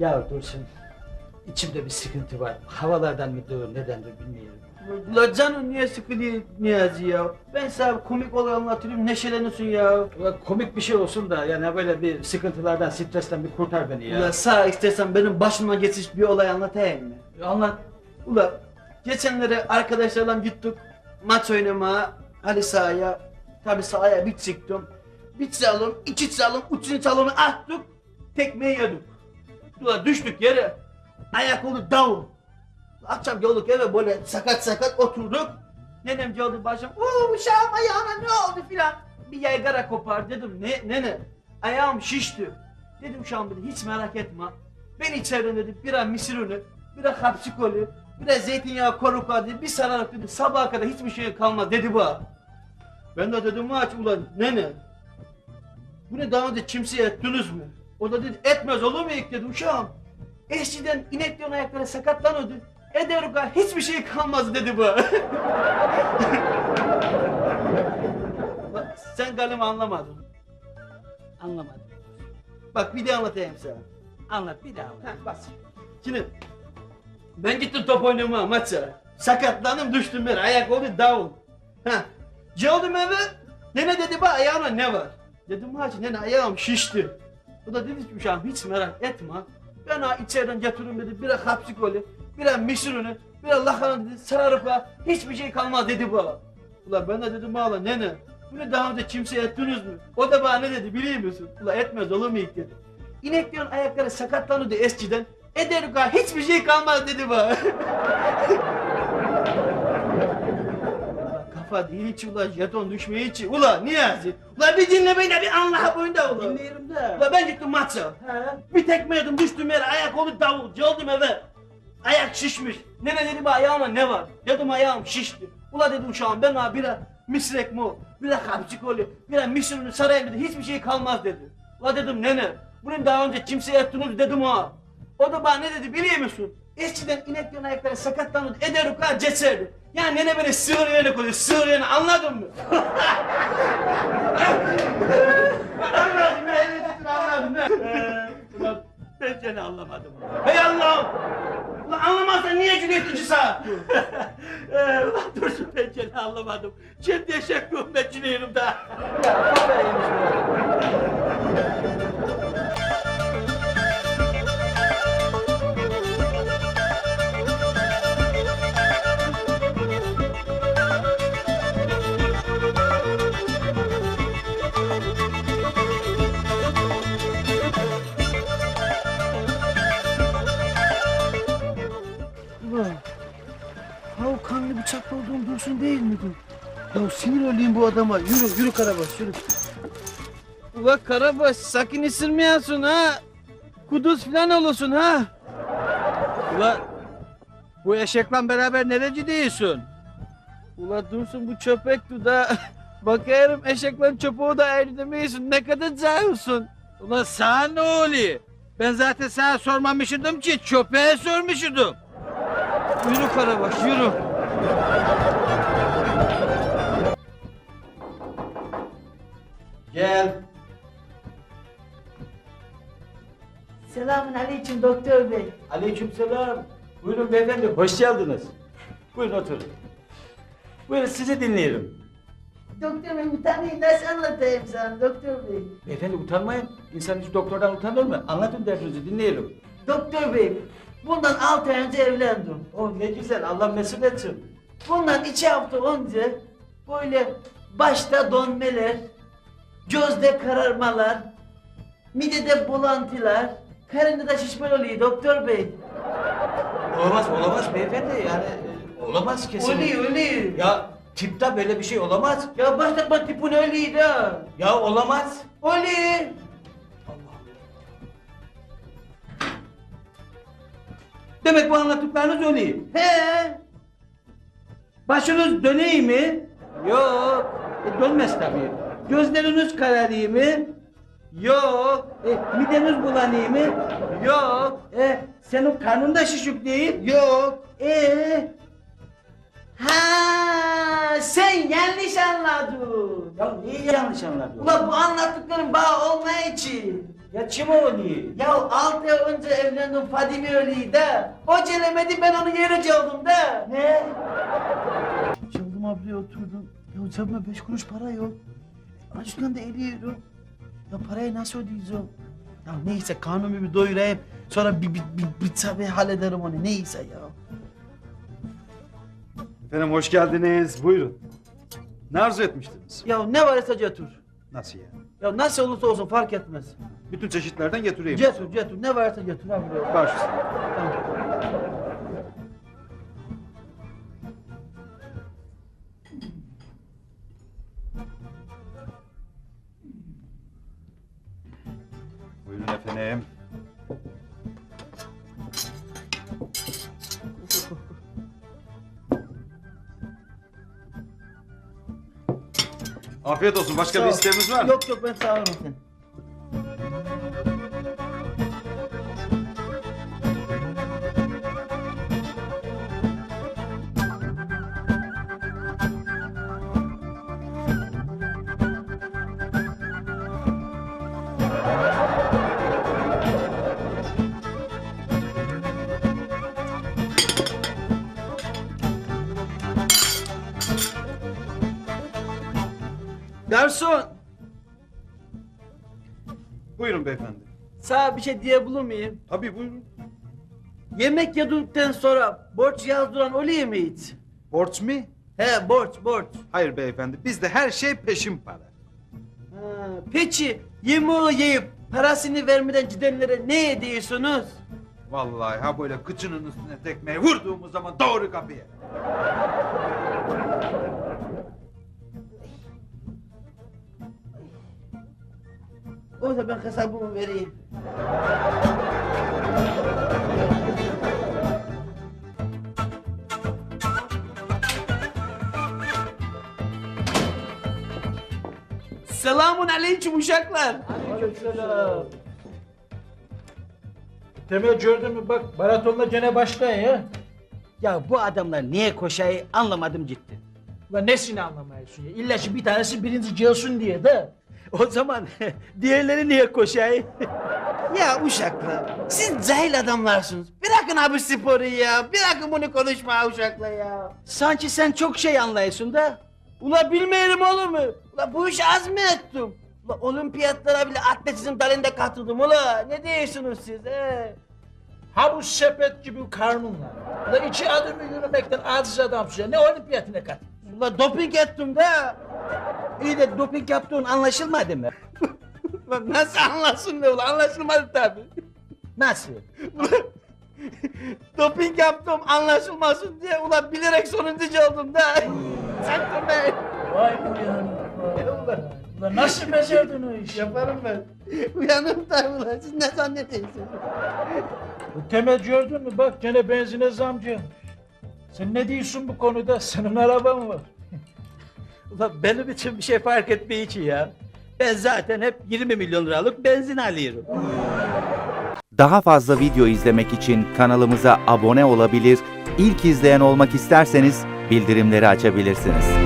Ya Dursun, içimde bir sıkıntı var. Havalardan mıdır, nedendir bilmiyorum. La canım niye sıkılıyor Niyazi ya? Ben sana komik olay anlatayım neşelenirsin ya. Ulan komik bir şey olsun da yani böyle bir sıkıntılardan, stresten bir kurtar beni ya. Ula sağ istersen benim başıma geçmiş bir olay anlatayım mı? Anlat. Ula geçenlere arkadaşlarla gittik maç oynamaya halı sahaya. Tabi sahaya bir çıktım. Bir çalım, iki çalım, üçüncü çalımı attık. Tekmeyi yedik. Ula düştük yere. Ayak oldu davul. Akşam geldik eve böyle sakat sakat oturduk. Nenem geldi başım. Oo uşağım ayağına ne oldu filan. Bir yaygara kopar dedim. Ne nene? Ayağım şişti. Dedim uşağım dedi hiç merak etme. Ben içeriden dedi biraz misir unu, biraz hapsi kolu, biraz zeytinyağı koruk dedi. Bir sararak dedi sabaha kadar hiçbir şey kalmaz dedi bu. Ben de dedim aç ulan nene. Bunu daha önce kimseye ettiniz mi? O da dedi etmez olur mu ilk dedi uşağım. Eskiden ineklerin ayakları sakatlanıyordu. Ederuka hiçbir şey kalmaz dedi bu. Bak, Sen galiba anlamadın. Anlamadım. Bak bir de anlatayım sana. Anlat bir daha anlat. Ha, bas. Şimdi ben gittim top oynamaya maça. Sakatlandım düştüm bir ayak oldu davul. Ha. Geldim eve. Nene dedi bak ayağına ne var? Dedim hacı nene ayağım şişti. O da dedi ki uşağım hiç merak etme. Ben ha içeriden getiririm dedi. Biraz hapsi kolu, biraz misir unu, biraz lahana dedi. Sararıp ha hiçbir şey kalmaz dedi bu. Ulan ben de dedim valla nene. Bunu daha önce kimseye ettiniz mi? O da bana ne dedi biliyor musun? Ulan etmez olur mu ilk dedi. İneklerin ayakları sakatlanıyordu eskiden. Ederuka hiçbir şey kalmaz dedi bana. Kafa değil içi ulan jeton düşmeye içi. Ulan Niyazi. Ulan bir dinle beni de bir anla boyunda ulan. Dinliyorum da. Ulan ben gittim maça. Ha? Bir tekme yedim düştüm yere ayak oldu davul. Geldim eve. Ayak şişmiş. Nene dedi bu ayağıma ne var? Dedim ayağım şişti. Ula dedim uşağım ben ha bira misrek mu? Bira kapçık olu. Bira misrunu sarayım dedi. Hiçbir şey kalmaz dedi. Ula dedim nene. Bunu daha önce kimseye ettiniz dedim ha. O da bana ne dedi biliyor musun? Eskiden ineklerin ayakları sakatlanırdı. Eder uka ceserdi. Yani nene beni sığır yerine koyuyor. Sığır yerine anladın mı? anladım. Ne dedin anladım. Ne? Ulan ben seni anlamadım. Hey Allah'ım! Ulan anlamazsan niye Cüneyt'inci saat? Ee, ulan Dursun ben seni anlamadım. Şimdi eşek gumbetçiliyim da. ya kafaya yemiş bu. Bıçaklı olduğum dursun değil mi bu? Ya sinir olayım bu adama. Yürü, yürü Karabaş, yürü. Ula Karabaş, sakın ısırmayasın ha. Kuduz falan olursun ha. Ulan bu eşekle beraber nereci değilsin? Ula dursun bu çöpek da. Bakıyorum eşeklerin çöpeği da ayrı demiyorsun. Ne kadar cahilsin. Ulan sana ne oluyor? Ben zaten sana sormamışydım ki köpeğe sormuşydum. Yürü Karabaş, yürü. Gel. Selamun aleyküm doktor bey. Aleykümselam. Buyurun beyefendi, hoş geldiniz. Buyurun oturun. Buyurun sizi dinliyorum. Doktor bey utanayım nasıl anlatayım sana doktor bey. Beyefendi utanmayın. İnsan hiç doktordan utanır mı? Anlatın derdinizi dinliyorum. Doktor bey bundan altı ay önce evlendim. Oh ne güzel Allah mesut etsin. Bundan iki hafta önce böyle başta donmeler, gözde kararmalar, midede bulantılar, karında da şişman oluyor doktor bey. Olamaz olamaz beyefendi yani e, olamaz kesinlikle. Oluyor oluyor. Ya, tipte böyle bir şey olamaz. ya başlatma tipini oluyor da. Ya olamaz. Oluyor. Demek bu anlattıklarınız oluyor. He. Başınız döneyim mi? Yok. E, dönmez tabii. Gözleriniz kararıyor mu? Yok. E, mideniz bulanıyor mu? Yok. E, senin karnın da şişik değil? Yok. E, Ha, sen yanlış anladın. Ya niye yanlış anladın? Ulan bu anlattıkların bağ olmaya için. Ya kim o niye? Ya altı ay önce evlendim Fadime öyleydi de. O gelemedi ben onu yere çaldım da. Ne? Çaldım ablaya oturdum. Ya cebime beş kuruş para yok. Açlıktan da eriyorum. Ya parayı nasıl ödeyeceğim? Ya neyse karnımı bir doyurayım. Sonra bir, bir, bir, bir tabi hallederim onu. Neyse ya. Efendim hoş geldiniz. Buyurun. Ne arzu etmiştiniz? Ya ne varsa götür. Nasıl yani? Ya nasıl olursa olsun fark etmez. Bütün çeşitlerden getireyim. Götür götür ne varsa götür abi. Baş üstüne. Tamam. Buyurun efendim. Afiyet olsun. Başka Sağ bir ol. isteğiniz var mı? Yok yok ben sağ olun sen. Garson, Buyurun beyefendi. sana bir şey diyebilir miyim? Tabii buyurun. Yemek yedikten sonra borç yazdıran oluyor mu hiç? Borç mi? He borç borç. Hayır beyefendi. Bizde her şey peşin para. Ha, peki yemeği yiyip parasını vermeden gidenlere ne ediyorsunuz? Vallahi ha böyle kıçının üstüne tekmeyi vurduğumuz zaman doğru kapıya. O zaman ben hesabımı vereyim. Selamun aleyküm uşaklar. Aleykümselam. Temel gördün mü bak maratonla gene başlayın ya. Ya bu adamlar niye koşayı anlamadım ciddi. Ulan nesini anlamıyorsun ya? İlla ki bir tanesi birinci gelsin diye de. O zaman diğerleri niye koşayı? Ya uşaklar, siz cahil adamlarsınız. Bırakın abi sporu ya. Bırakın bunu konuşma uşaklar ya. Sanki sen çok şey anlayıyorsun da. Ula bilmeyelim olur mu? Ula bu işi az mı ettim? Ula olimpiyatlara bile atletizm dalında katıldım ula. Ne diyorsunuz siz he? Ha bu sepet gibi karnınla. Ulan iki adımı yürümekten aciz adamsın ya. Ne olimpiyatına kat. Ula doping ettim de. İyi de doping yaptığın anlaşılmadı mı? Ulan nasıl anlasın ne ula? Anlaşılmadı tabi. Nasıl? doping yaptım anlaşılmasın diye ula bilerek sonuncu oldum da. Saktım ben. Vay uyanık. Ulan nasıl becerdin o işi? Yaparım ben. Uyanırım tabi ula. Siz ne zannediyorsunuz? Bu Temel gördün mü bak gene benzine zam gelmiş. Sen ne diyorsun bu konuda? Senin araban var. Benim için bir şey fark etmiyor için ya. Ben zaten hep 20 milyon liralık benzin alıyorum. Daha fazla video izlemek için kanalımıza abone olabilir, ilk izleyen olmak isterseniz bildirimleri açabilirsiniz.